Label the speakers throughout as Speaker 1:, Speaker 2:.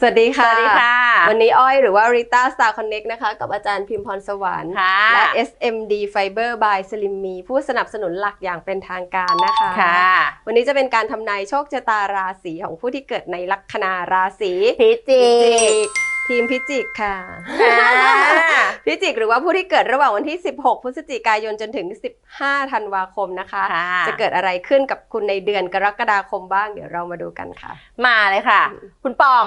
Speaker 1: สวัสดีค่ะ
Speaker 2: สวัสดีค่ะ
Speaker 1: วันนี้อ้อยหรือว่า Rita Star Connect นะคะ กับอาจารย์พิมพรสวรรค์
Speaker 2: ค่ะ
Speaker 1: และ SMD Fiber by Slim Me ผู้สนับสนุนหลักอย่างเป็นทางการนะคะ
Speaker 2: ค่ะ
Speaker 1: วันนี้จะเป็นการทำนายโชคชะตาราศีของผู้ที่เกิดในลัคนาราศี
Speaker 2: พิจิก
Speaker 1: ทีมพิจิกค่ะ
Speaker 2: ค่ะ
Speaker 1: พิจิกหรือว่าผู้ที่เกิดระหว่างวันที่ 16 พฤศจิกายนจนถึง 15 ธันวาคมนะคะ
Speaker 2: ค่ะ
Speaker 1: จะเกิดอะไรขึ้นกับคุณในเดือนกรกฎาคมบ้างเดี๋ยวเรามาดูกันค่ะ
Speaker 2: มาเลยค่ะ คุณปอง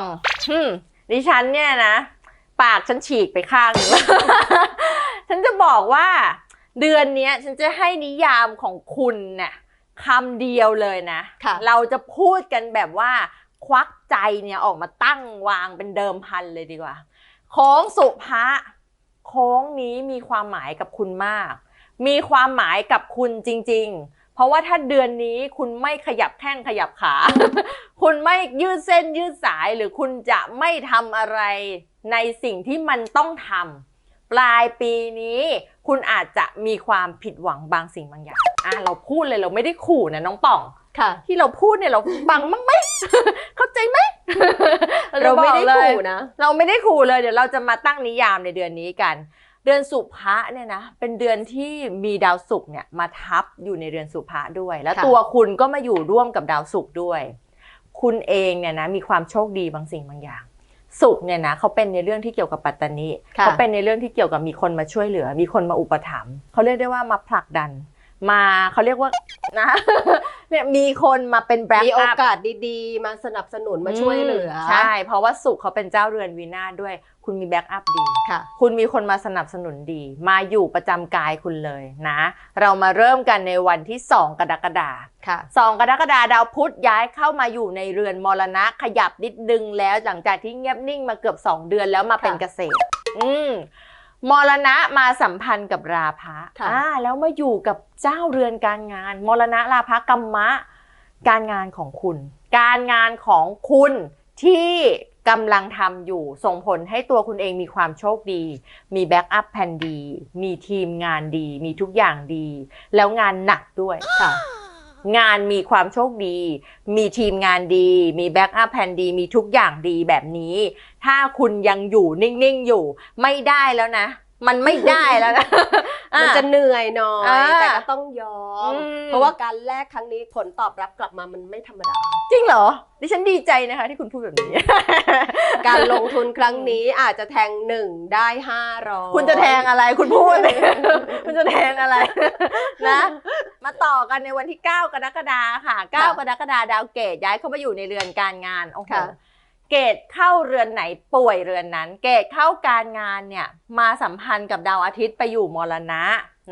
Speaker 2: อืมดิฉันเนี่ยนะ ปากฉันฉีกไปข้างหนึงฉันจะบอกว่า เดือนเนี้ยฉันจะให้นิยามของคุณเนี่ยคำเดียวเลยนะ
Speaker 1: ค่ะ
Speaker 2: เราจะพูดกันแบบว่า ควักใจเนี่ยออกมาตั้งวางเป็นเดิมพันเลยดีกว่า โค้งสุภะโค้งนี้มีความหมายกับคุณมาก มีความหมายกับคุณจริง ๆ เพราะว่าถ้าเดือนนี้คุณไม่ขยับแข้งขยับขา คุณไม่ยืดเส้นยืดสายหรือคุณจะไม่ทำอะไรในสิ่งที่มันต้องทำปลายปีนี้คุณอาจจะมีความผิดหวังบางสิ่งบางอย่าง อะเราพูดเลยเราไม่ได้ขู่นะน้องป่อง ที่เราพูดเนี่ยเราบังมั้งไหมเข้าใจไหม
Speaker 1: เราไม่ได้
Speaker 2: จะบอกเลย
Speaker 1: ขู่นะ
Speaker 2: เราไม่ได้ขู่เลยเดี๋ยวเราจะมาตั้งนิยามในเดือนนี้กัน เดือนสุภะเนี่ยนะเป็นเดือนที่มีดาวศุกร์เนี่ยมาทับอยู่ในเดือนสุภะด้วย แล้ว
Speaker 1: ค่ะ
Speaker 2: ตัวคุณก็มาอยู่ร่วมกับดาวศุกร์ด้วย คุณเองเนี่ยนะมีความโชคดีบางสิ่งบางอย่างศุกร์เนี่ยนะเขาเป็นในเรื่องที่เกี่ยวกับปัตตานี
Speaker 1: ค่ะ
Speaker 2: เขาเป็นในเรื่องที่เกี่ยวกับมีคนมาช่วยเหลือ มีคนมาอุปถัมภ์เขาเรียกได้ว่ามาผลักดัน มาเขาเรียกว่านะ เนี่ยมีคนมาเป็นแบ็ก
Speaker 1: มีโอ
Speaker 2: อัพ
Speaker 1: กาสดีๆ มาสนับสนุนมาช่วยเหลือ
Speaker 2: ใช่ เพราะว่าสุขเขาเป็นเจ้าเรือนวีนาศด้วย คุณมีแบ็กอัพดี
Speaker 1: ค่ะ
Speaker 2: คุณมีคนมาสนับสนุนดี มาอยู่ประจำกายคุณเลยนะ เรามาเริ่มกันในวันที่ 2 กรกฎาคม
Speaker 1: ค่ะ
Speaker 2: สองกรกฎาคมดาวพุธย้ายเข้ามาอยู่ในเรือนมรณะขยับนิดนึงแล้วหลังจากที่เงียบนิ่งมาเกือบ 2 เดือนแล้วมาเป็น
Speaker 1: ค่ะ
Speaker 2: เกษตร อืม มรณะมาสัมพันธ์กับราพะ
Speaker 1: ค่ะ
Speaker 2: อ่าแล้วมาอยู่กับเจ้าเรือนการงาน มรณะราพะกรรมะ การงานของคุณ การงานของคุณที่กำลังทำอยู่ส่งผลให้ตัวคุณเองมีความโชคดี มีแบ็กอัพแผนดี มีทีมงานดี มีทุกอย่างดี แล้วงานหนักด้วย
Speaker 1: ค่ะ
Speaker 2: งานมีความโชคดี มีทีมงานดี มีแบ็กอัพแผนดี มีทุกอย่างดีแบบนี้ ถ้าคุณยังอยู่นิ่งๆอยู่ ไม่ได้แล้วนะ มันไม่ได้แล้วนะ
Speaker 1: มันจะ
Speaker 2: อ่
Speaker 1: เหนื่อยหน่อย
Speaker 2: อ่า
Speaker 1: แต่ก็ต้องยอม
Speaker 2: อืม
Speaker 1: เพราะว่าการแลกครั้งนี้ผลตอบรับกลับมามันไม่ธรรมดา
Speaker 2: จริงเหรอ ดิฉันดีใจนะคะที่คุณพูดแบบนี้
Speaker 1: การลงทุนครั้งนี้อาจจะแทงหนึ่งได้ห้าร้อย
Speaker 2: คุณจะแทงอะไรคุณพูดคุณจะแทงอะไรนะ มาต่อกันในวันที่ 9 กรกฎาค่ะ 9 กรกฎาดาวเกตย้ายเข้ามาอยู่ในเรือนการงานโอ้โห
Speaker 1: ค่ะ
Speaker 2: เกตเข้าเรือนไหนป่วยเรือนนั้น เกตเข้าการงานเนี่ยมาสัมพันธ์กับดาวอาทิตย์ไปอยู่มรณะ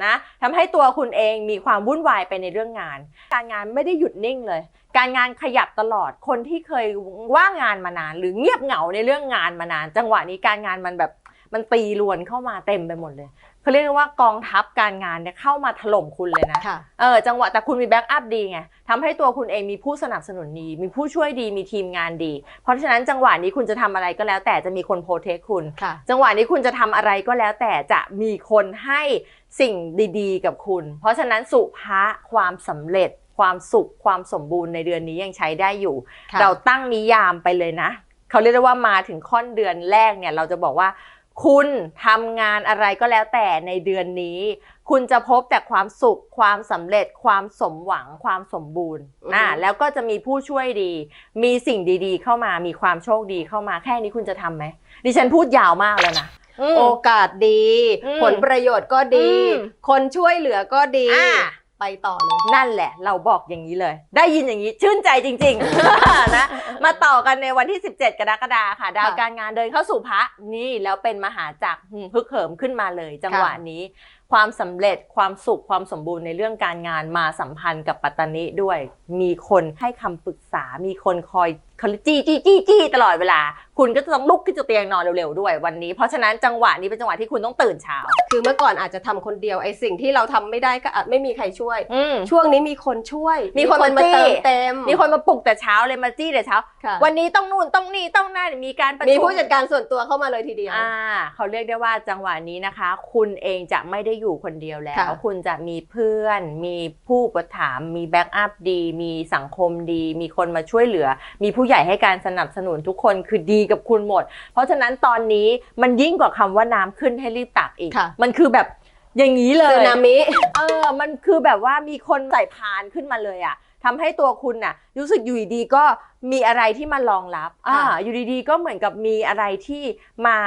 Speaker 2: นะทำให้ตัวคุณเองมีความวุ่นวายไปในเรื่องงาน การงานไม่ได้หยุดนิ่งเลย การงานขยับตลอดคนที่เคยว่างงานมานาน หรือเงียบเหงาในเรื่องงานมานาน จังหวะนี้การงานมันแบบ มันตีรวนเข้ามาเต็มไปหมดเลยเขาเรียกว่ากองทัพการงานเนี่ยเข้ามาถล่มคุณเลยนะ
Speaker 1: ค่ะ
Speaker 2: เออจังหวะแต่คุณมีแบ็กอัพดีไงทำให้ตัวคุณเองมีผู้สนับสนุนดี มีผู้ช่วยดีมีทีมงานดี เพราะฉะนั้นจังหวะนี้คุณจะทำอะไรก็แล้ว แต่จะมีคนโปรเทคคุณ
Speaker 1: ค่ะ
Speaker 2: จังหวะนี้คุณจะทำอะไรก็แล้ว แต่จะมีคนให้สิ่งดีๆ กับคุณ เพราะฉะนั้นสุภาความสำเร็จความสุขความสมบูรณ์ในเดือนนี้ยังใช้ได้อยู่
Speaker 1: ค่ะ
Speaker 2: เราตั้งนิยามไปเลยนะ เขาเรียกได้ว่ามาถึงค่อนเดือนแรกเนี่ยเราจะบอกว่า คุณทำงานอะไรก็แล้วแต่ในเดือนนี้ คุณจะพบแต่ความสุข ความสำเร็จ ความสมหวัง ความสมบูรณ์
Speaker 1: อือฮึ
Speaker 2: อ่าแล้วก็จะมีผู้ช่วยดี มีสิ่งดีๆ เข้ามา มีความโชคดีเข้ามา แค่นี้คุณจะทำไหม ดิฉันพูดยาวมากแล้วนะอืม
Speaker 1: โอกาสดี
Speaker 2: อืม
Speaker 1: ผลประโยชน์ก็ดี
Speaker 2: อืม
Speaker 1: คนช่วยเหลือก็ดี
Speaker 2: อ่า
Speaker 1: ไปต่อเลย
Speaker 2: นั่นแหละ เราบอกอย่างนี้เลย ได้ยินอย่างนี้ชื่นใจจริง ๆ นะ มาต่อกันในวันที่ 17 กรกฎาคมค่ะดาว
Speaker 1: ค่ะ
Speaker 2: การงานเดินเข้าสู่พระนี่แล้วเป็นมหาจักรหืมฮึกเหิมขึ้นมาเลย จังหวะนี้ ความสำเร็จความสุขความสมบูรณ์ในเรื่องการงานมาสัมพันธ์กับปัตตานิด้วย มีคนให้คำปรึกษามีคนคอยคอยจี้จี้จี้จี้ตลอดเวลา คุณก็จะต้องลุกขึ้นจากเตียงนอนเร็วๆด้วยวันนี้ เพราะฉะนั้นจังหวะนี้เป็นจังหวะที่คุณต้องตื่นเช้า
Speaker 1: คือเมื่อก่อนอาจจะทำคนเดียวไอ้สิ่งที่เราทำไม่ได้ก็อาจไม่มีใครช่วย
Speaker 2: อืม
Speaker 1: ช่วงนี้มีคนช่วย
Speaker 2: มีคน
Speaker 1: มา
Speaker 2: มาจี้
Speaker 1: เติมเต็ม
Speaker 2: มีคนมาปลุกแต่เช้าเลยมาจี้แต่เช้า
Speaker 1: ค่ะ
Speaker 2: วันนี้ต้องนู่นต้องนี่ต้องนั่นมีการประชุม
Speaker 1: มีผู้จัดการส่วนตัวเข้ามาเลยทีเดียว
Speaker 2: อ่าเขาเรียกได้ว่าจังหวะนี้นะคะ คุณเองจะไม่ได้อยู่คนเดียวแล้ว
Speaker 1: ค่ะ
Speaker 2: คุณจะมีเพื่อน มีผู้อุปถามภ์มีแบ็กอัพดี มีสังคมดี มีคนมาช่วยเหลือ มีผู้ใหญ่ให้การสนับสนุนทุกคนคือดีกับคุณหมด เพราะฉะนั้นตอนนี้มันยิ่งกว่าคำว่าน้ำขึ้นให้รีบตักอีก
Speaker 1: ค่ะ
Speaker 2: มันคือแบบอย่างนี้เลย
Speaker 1: สึนามิ
Speaker 2: เออมันคือแบบว่ามีคนใส่พานขึ้นมาเลยอะ ทำให้ตัวคุณน่ะรู้สึกอยู่ดีๆก็มีอะไรที่มารองรับอ่า
Speaker 1: ค่ะ
Speaker 2: อยู่ดีๆก็เหมือนกับมีอะไรที่มา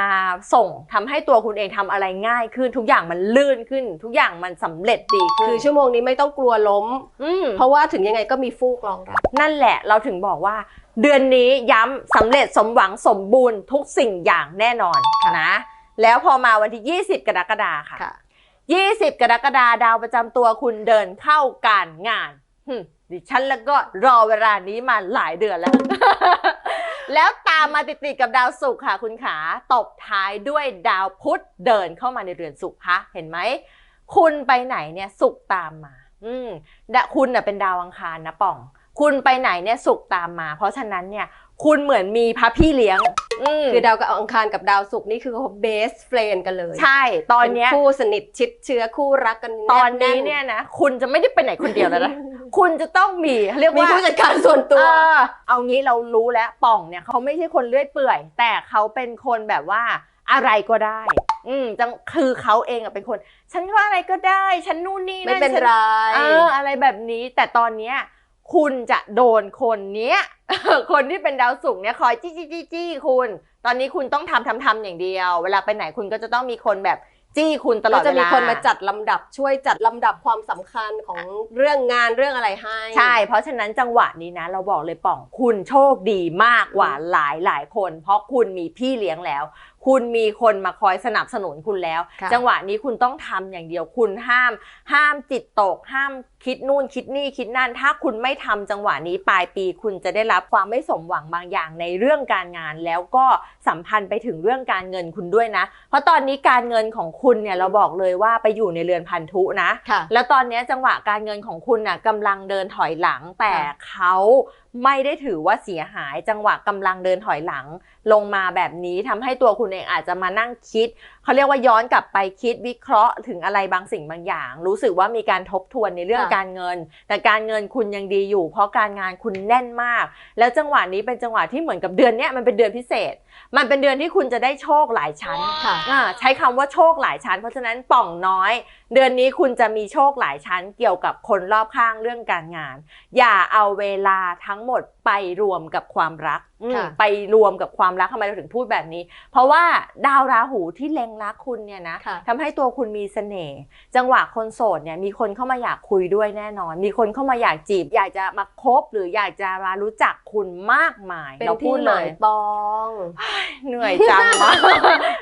Speaker 2: ส่งทำให้ตัวคุณเองทำอะไรง่ายขึ้น ทุกอย่างมันลื่นขึ้น ทุกอย่างมันสำเร็จดีขึ้น
Speaker 1: คือชั่วโมงนี้ไม่ต้องกลัวล้ม
Speaker 2: อืม
Speaker 1: เพราะว่าถึงยังไงก็มีฟูกรองรับ
Speaker 2: นั่นแหละเราถึงบอกว่า เดือนนี้ย้ำสำเร็จสมหวังสมบูรณ์ทุกสิ่งอย่างแน่นอน
Speaker 1: ค่ะ
Speaker 2: นะแล้วพอมาวันที่ 20 กรกฎาค่ะ
Speaker 1: ค่ะ
Speaker 2: 20 กรกฎาดาวประจำตัวคุณเดินเข้าการงานหึ ดิฉันแล้วก็รอเวลานี้มาหลายเดือนแล้ว แล้วตามมาติดๆกับดาวศุกร์ค่ะ คุณขาตบท้ายด้วยดาวพุธเดินเข้ามาในเรือนศุกร์คะเห็นไหม คุณไปไหนเนี่ยศุกร์ตามมา อืมดะคุณน่ะเป็นดาวอังคารนะป่อง คุณไปไหนเนี่ยศุกร์ตามมา เพราะฉะนั้นเนี่ยคุณเหมือนมีพระพี่เลี้ยงอืม
Speaker 1: คือดาวกับอังคารกับดาวศุกร์นี่คือเขาเบสเฟรนกันเลย
Speaker 2: ใช่ ตอนเนี้ย
Speaker 1: ป็คู่สนิทชิดเชื้อคู่รักกัน
Speaker 2: ตอนนี้
Speaker 1: แเนี่
Speaker 2: ยนะ คุณจะไม่ได้ไปไหนคนเดียวแล้วนะ คุณจะต้องมีเรียก
Speaker 1: มี
Speaker 2: ว่า
Speaker 1: ผู้จัดการส่วนตัว
Speaker 2: เออเอางี้เรารู้แล้วป่องเนี่ยเขาไม่ใช่คนเลื่อยเปื่อย แต่เขาเป็นคนแบบว่าอะไรก็ได้ อืมจังคือเขาเองอะเป็นคน ฉันว่าอะไรก็ได้ ฉันนู่นนี่
Speaker 1: ไม่
Speaker 2: นั่น
Speaker 1: เป็น
Speaker 2: ฉัน
Speaker 1: ไร
Speaker 2: เอออะไรแบบนี้แต่ตอนเนี้ยคุณจะโดนคนเนี้ย คนที่เป็นดาวศุกร์เนี่ยคอยจี้จี้จี้จี้คุณ ตอนนี้คุณต้องทำทำทำอย่างเดียว เวลาไปไหนคุณก็จะต้องมีคนแบบ จี้คุณตลอ
Speaker 1: ก็
Speaker 2: ด
Speaker 1: จะ
Speaker 2: เว
Speaker 1: มี
Speaker 2: ลา
Speaker 1: คนมาจัดลำดับช่วยจัดลำดับความสำคัญของเรื่องงานเรื่องอะไรให้
Speaker 2: ใช่ เพราะฉะนั้นจังหวะนี้นะ เราบอกเลยป่องคุณโชคดีมากกว่าหลายหลายคน เพราะคุณมีพี่เลี้ยงแล้ว คุณมีคนมาคอยสนับสนุนคุณแล้ว
Speaker 1: ค่ะ
Speaker 2: จังหวะนี้คุณต้องทำอย่างเดียวคุณห้าม ห้ามจิตตก ห้ามคิดนู่นคิดนี่คิดนั่น ถ้าคุณไม่ทำจังหวะนี้ปลายปี คุณจะได้รับความไม่สมหวังบางอย่างในเรื่องการงาน แล้วก็สัมพันธ์ไปถึงเรื่องการเงินคุณด้วยนะ เพราะตอนนี้การเงินของคุณเนี่ยเราบอกเลยว่าไปอยู่ในเรือนพันธุนะ
Speaker 1: ค่ะ
Speaker 2: แล้วตอนนี้จังหวะการเงินของคุณน่ะกำลังเดินถอยหลังแต่
Speaker 1: ค่ะ
Speaker 2: เขา ไม่ได้ถือว่าเสียหายจังหวะกำลังเดินถอยหลังลงมาแบบนี้ทำให้ตัวคุณเองอาจจะมานั่งคิดเขาเรียกว่าย้อนกลับไปคิดวิเคราะห์ถึงอะไรบางสิ่งบางอย่าง รู้สึกว่ามีการทบทวนในเรื่อง
Speaker 1: ค่ะ
Speaker 2: การเงิน แต่การเงินคุณยังดีอยู่ เพราะการงานคุณแน่นมาก แล้วจังหวะนี้เป็นจังหวะที่เหมือนกับเดือนเนี้ยมันเป็นเดือนพิเศษ มันเป็นเดือนที่คุณจะได้โชคหลายชั้น
Speaker 1: ค่ะ
Speaker 2: อ่าใช้คำว่าโชคหลายชั้น เพราะฉะนั้นป่องน้อย เดือนนี้คุณจะมีโชคหลายชั้นเกี่ยวกับคนรอบข้างเรื่องการงาน อย่าเอาเวลาทั้งหมดไปรวมกับความรักอืม
Speaker 1: ค่ะ
Speaker 2: ไปรวมกับความรักทำไมเราถึงพูดแบบนี้ เพราะว่าดาวราหูที่เล็งรักคุณเนี่ยนะ
Speaker 1: ค่ะ
Speaker 2: ทำให้ตัวคุณมีเสน่ห์จังหวะคนโสดเนี่ยมีคนเข้ามาอยากคุยด้วยแน่นอน มีคนเข้ามาอยากจีบ อยากจะมาคบหรืออยากจะมารู้จักคุณมากมาย
Speaker 1: เป็น
Speaker 2: เราพู
Speaker 1: ที่
Speaker 2: ด
Speaker 1: ห
Speaker 2: เล
Speaker 1: มาย
Speaker 2: ย
Speaker 1: ปอง
Speaker 2: เหนื่อยจังวะ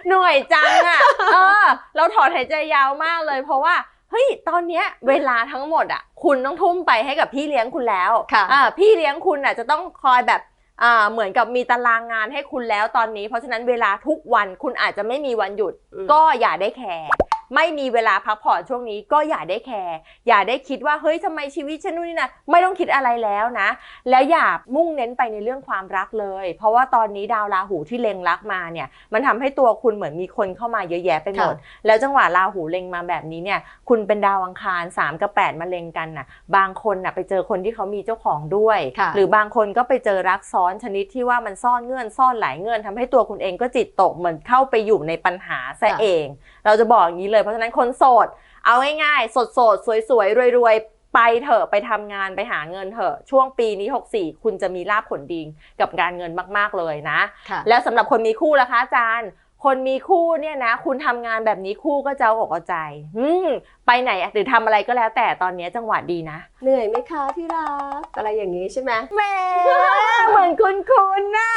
Speaker 2: เหนื่อยจังอะเออเราถอนหายใจยาวมากเลย เพราะว่า เฮ้ยตอนเนี้ยเวลาทั้งหมดอะคุณต้องทุ่มไปให้กับพี่เลี้ยงคุณแล้ว
Speaker 1: ค่ะ
Speaker 2: อ่าพี่เลี้ยงคุณอะจะต้องคอยแบบอ่าเหมือนกับมีตารางงานให้คุณแล้วตอนนี้ เพราะฉะนั้นเวลาทุกวันคุณอาจจะไม่มีวันหยุด
Speaker 1: อืม
Speaker 2: ก็อย่าได้แคร์ ไม่มีเวลาพักผ่อนช่วงนี้ก็อย่าได้แคร์อย่าได้คิดว่าเฮ้ยทำไมชีวิตฉันนู่นนี่นะไม่ต้องคิดอะไรแล้วนะ แล้วอย่ามุ่งเน้นไปในเรื่องความรักเลย เพราะว่าตอนนี้ดาวราหูที่เล็งรักมาเนี่ย มันทำให้ตัวคุณเหมือนมีคนเข้ามาเยอะแยะไปหมด แล้วจังหวะราหูเล็งมาแบบนี้เนี่ย คุณเป็นดาวอังคาร 3 กับ 8 มาเล็งกันน่ะ บางคนน่ะไปเจอคนที่เขามีเจ้าของด้วย
Speaker 1: ค่ะ
Speaker 2: หรือบางคนก็ไปเจอรักซ้อนชนิดที่ว่ามันซ่อนเงื่อนซ่อนหลายเงื่อนทำให้ตัวคุณเองก็จิตตกเหมือนเข้าไปอยู่ในปัญหาซะ
Speaker 1: ค่ะ
Speaker 2: เอง เราจะบอกอย่างนี้เลยเพราะฉะนั้นคนโสด เอาง่ายๆ สดสดๆสวยๆ รวยๆ ไปเถอะไปทำงานไปหาเงินเถอะ ช่วงปีนี้ 64 คุณจะมีลาภผลดีกับการเงินมากๆเลยนะ
Speaker 1: ค่ะ
Speaker 2: แล้วสำหรับคนมีคู่ล่ะคะอาจารย์คนมีคู่เนี่ยนะ คุณทำงานแบบนี้คู่ก็จะเอาอกเอาใจอืมไปไหนหรือทำอะไรก็แล้วแต่ตอนนี้จังหวะดีนะ
Speaker 1: เหนื่อยไหมคะที่รักอะไรอย่างนี้ใช่ไหม
Speaker 2: แหมเหมือนคุณคุณน่ะ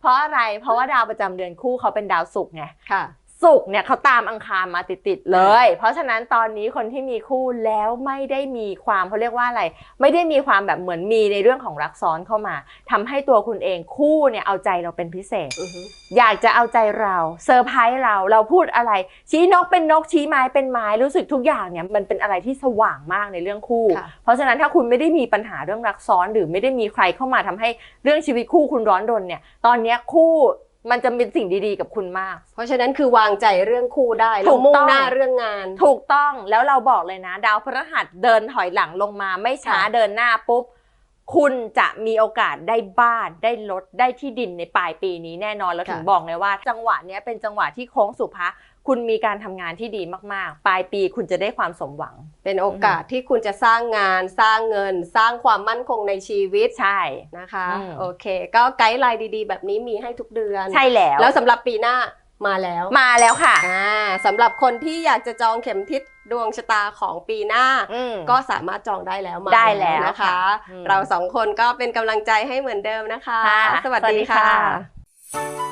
Speaker 2: เพราะอะไรเพราะว่าดาวประจำเดือนคู่เขาเป็นดาวศุกร์ไง
Speaker 1: ค่ะ
Speaker 2: ศุกร์เนี่ยเขาตามอังคารมาติดๆเลย เพราะฉะนั้นตอนนี้คนที่มีคู่แล้วไม่ได้มีความเขาเรียกว่าอะไร ไม่ได้มีความแบบเหมือนมีในเรื่องของรักซ้อนเข้ามาทำให้ตัวคุณเองคู่เนี่ยเอาใจเราเป็นพิเศษ
Speaker 1: อือฮึ
Speaker 2: อยากจะเอาใจเราเซอร์ไพรส์เราเราพูดอะไร ชี้นกเป็นนกชี้ไม้เป็นไม้รู้สึกทุกอย่างเนี่ยมันเป็นอะไรที่สว่างมากในเรื่องคู่
Speaker 1: ค่ะ
Speaker 2: เพราะฉะนั้นถ้าคุณไม่ได้มีปัญหาเรื่องรักซ้อนหรือไม่ได้มีใครเข้ามาทำให้เรื่องชีวิตคู่คุณร้อนรนเนี่ยตอนเนี้ยคู่ มันจะเป็นสิ่งดีๆกับคุณมาก
Speaker 1: เพราะฉะนั้นคือวางใจเรื่องคู่ได้
Speaker 2: ถู
Speaker 1: แล้ว
Speaker 2: ก
Speaker 1: มุ่ง
Speaker 2: ต้อง
Speaker 1: หน้าเรื่องงาน
Speaker 2: ถูกต้องแล้วเราบอกเลยนะ ดาวพฤหัสเดินถอยหลังลงมา ไม่ช้า
Speaker 1: ค่ะ
Speaker 2: เดินหน้าปุ๊บคุณจะมีโอกาสได้บ้านได้รถได้ที่ดินในปลายปีนี้แน่นอนแล้ว
Speaker 1: ค่ะ
Speaker 2: ถึงบอกเลยว่า จังหวะเนี้ยเป็นจังหวะที่โค้งสุภะ คุณมีการทำงานที่ดีมากๆ ปลายปีคุณจะได้ความสมหวัง
Speaker 1: เป็นโอกาสที่คุณจะสร้างงานสร้างเงิน สร้างความมั่นคงในชีวิต
Speaker 2: ใช่
Speaker 1: นะคะ
Speaker 2: อืม
Speaker 1: โอเค ก็ไกด์ไลน์ดีๆ แบบนี้มีให้ทุกเดือน
Speaker 2: ใช่แล้ว
Speaker 1: แล้วสำหรับปีหน้ามาแล้ว
Speaker 2: มาแล้วค่ะ
Speaker 1: อ่าสำหรับคนที่อยากจะจองเข็มทิศดวงชะตาของปีหน้า
Speaker 2: อืม
Speaker 1: ก็สามารถจองได้แล้วมา
Speaker 2: ได้แล้ว
Speaker 1: นะคะ
Speaker 2: ค่ะอืม
Speaker 1: เราสองคนก็เป็นกำลังใจให้เหมือนเดิมนะคะ
Speaker 2: ค่ะ
Speaker 1: สวัส
Speaker 2: สวัส
Speaker 1: ดี
Speaker 2: ดี
Speaker 1: ค่ะ
Speaker 2: ค่ะ